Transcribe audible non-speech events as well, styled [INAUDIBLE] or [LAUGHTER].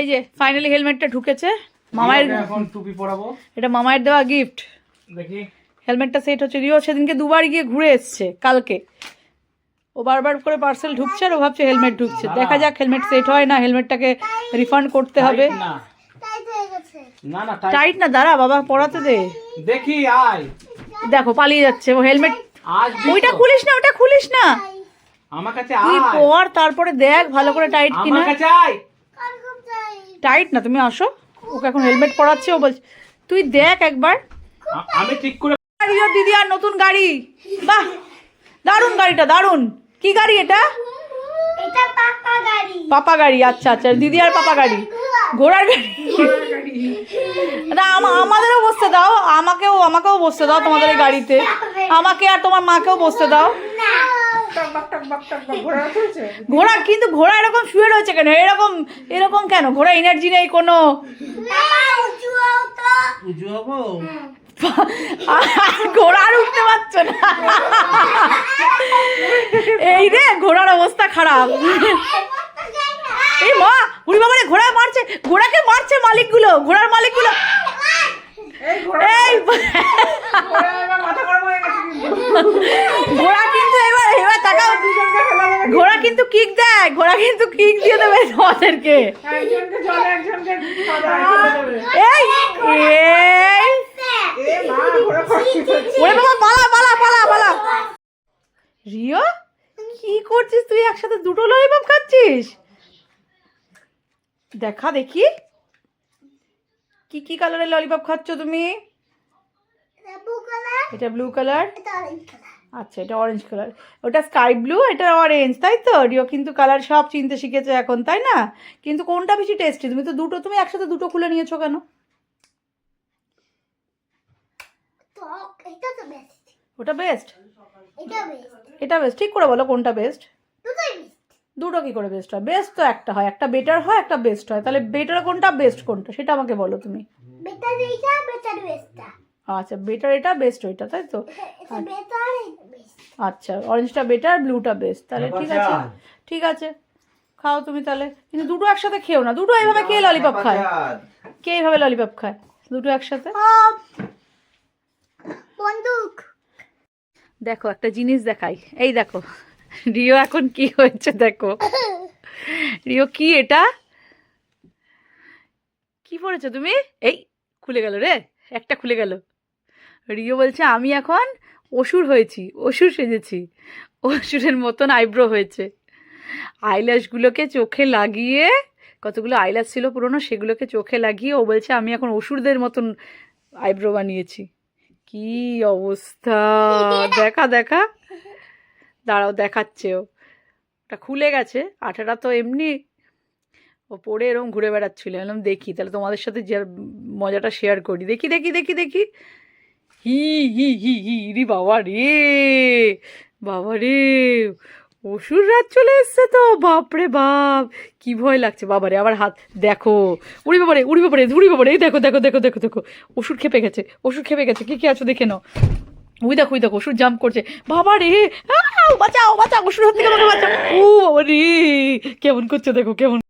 এই যে ফাইনালি হেলমেটটা ঢুকেছে। মামায়ের এখন টুপি পরাবো। এটা মামায়ের দেওয়া গিফট দেখি। হেলমেটটা সেট হচ্ছে। রিও সেদিনকে দুবার গিয়ে ঘুরে এসছে কালকে। ও বারবার করে পার্সেল ঢুকছে আর ও ভাবছে হেলমেট ঢুকছে। দেখা যাক হেলমেট সেট হয় না হেলমেটটাকে রিফান্ড করতে হবে। টাইট না না না টাইট টাইট না দাঁড়া বাবা পড়াতে দে। দেখি আয়। দেখো পালিয়ে যাচ্ছে। ও হেলমেট ওইটা খুলিস না ওটা খুলিস না। আমার কাছে আয়। পর তারপরে দেখ ভালো করে টাইট কিনা। আমার কাছে আয়। টাইট না তুমি আসো। ওকে এখন হেলমেট পরাচ্ছে ও বলছে তুই দেখ একবার। আমি ঠিক করে দিদি আর নতুন গাড়ি। বাহ দারুণ গাড়িটা দারুণ। কি গাড়ি এটা? এটা পাপা গাড়ি। পাপা গাড়ি আচ্ছা আচ্ছা দিদি আর পাপা গাড়ি। ঘোড়ার গাড়ি। না আমা- আমাদেরও বসতে দাও আমাকেও আমাকেও বসতে দাও তোমাদের এই গাড়িতে। আমাকে আর তোমার মাকেও বসতে দাও। ঘোড়া কিন্তু ঘোড়া এরকম শুয়ে রয়েছে কেন? এরকম এরকম কেন? ঘোড়া এনার্জি নেই কোনো? ঘোড়া আর উঠতে পারছে না। এই রে ঘোড়ার অবস্থা খারাপ। এই মা উড়ি বাবা রে ঘোড়া মারছে। ঘোড়াকে মারছে মালিকগুলো ঘোড়ার মালিকগুলো। এই ঘোড়া কিন্তু এবার এবার তাকাও ঘোড়া কিন্তু কিক দেয় ঘোড়া কিন্তু কিক দিয়ে দেবে তোমাদেরকে। এই এই। ওরে বাবা পালা পালা পালা পালা। রিও কি করছিস তুই? একসাথে দুটো ললিপপ খাচ্ছিস? দেখা দেখি। কি কি কালারের ললিপপ খাচ্ছ তুমি? কালার এটা ব্লু কালার এটা অরেঞ্জ কালার আচ্ছা এটা অরেঞ্জ কালার ওটা স্কাই ব্লু এটা অরেঞ্জ তাই তো? রিও কিন্তু কালার সব চিনতে শিখেছে এখন তাই না? কিন্তু কোনটা বেশি টেস্টি তুমি তো দুটো তুমি একসাথে দুটো খুলে নিয়েছো কেন? ওটা বেস্ট এটা বেস্ট এটা বেস্ট ঠিক করে বলো কোনটা বেস্ট দুটো কি করে বেস্ট হয়? বেস্ট তো একটা হয় একটা বেটার হয় একটা বেস্ট হয়। তাহলে বেটার কোনটা বেস্ট কোনটা? সেটা আমাকে বলো তুমি। বেটার এইটা বেটার বেস্টটা আচ্ছা বেটার এটা বেস্ট ওইটা তাই তো? বেটার বেস্ট আচ্ছা অরেঞ্জটা বেটার ব্লুটা বেস্ট তাহলে ঠিক আছে। ঠিক আছে। খাও তুমি তাহলে। কিন্তু দুটো একসাথে খেও না। দুটো এইভাবে কে ললিপপ খায়। কে এইভাবে ললিপপ খায়? দুটো একসাথে? বন্দুক। দেখো একটা জিনিস দেখাই। এই দেখো রিও এখন কি হয়েছে দেখো। রিও কি এটা? কি পড়েছো তুমি? এই খুলে গেল রে। একটা খুলে গেল। রিও বলছে আমি এখন অসুর হয়েছি অসুর সেজেছি। অসুরের মতন আইব্রো হয়েছে। আইল্যাশগুলোকে চোখে লাগিয়ে কতগুলো আইল্যাশ ছিল পুরনো সেগুলোকে চোখে লাগিয়ে ও বলছে আমি এখন অসুরদের মতন আইব্রো বানিয়েছি। কি অবস্থা? [LAUGHS] দেখা দেখা। দাঁড়াও দেখাচ্ছে ও। ওটা খুলে গেছে। আঠাটা তো এমনি ও পরে এরকম ঘুরে বেড়াচ্ছিল। এরকম দেখি তাহলে তোমাদের সাথে যে মজাটা শেয়ার করি। দেখি দেখি দেখি দেখি। হি হি হি হি রি বাবা রে বাবা রে, অসুর রাত চলে এসছে তো, বাপরে বাপ, কি ভয় লাগছে বাবারে আবার হাত, দেখো, উড়ি বাবারে উড়ি বাবারে উড়ি বাবারে এই দেখো দেখো দেখো দেখো দেখো ওষুধ খেপে গেছে ওষুধ খেপে গেছে, কি কি আছো দেখে নাও, ওই দেখো ওই দেখো ওষুধ জাম্প করছে, বাবা রে বাঁচাও বাঁচাও ওষুধ হাত থেকে বাঁচাও, ও বাবা রে, কেমন করছে দেখো, কেমন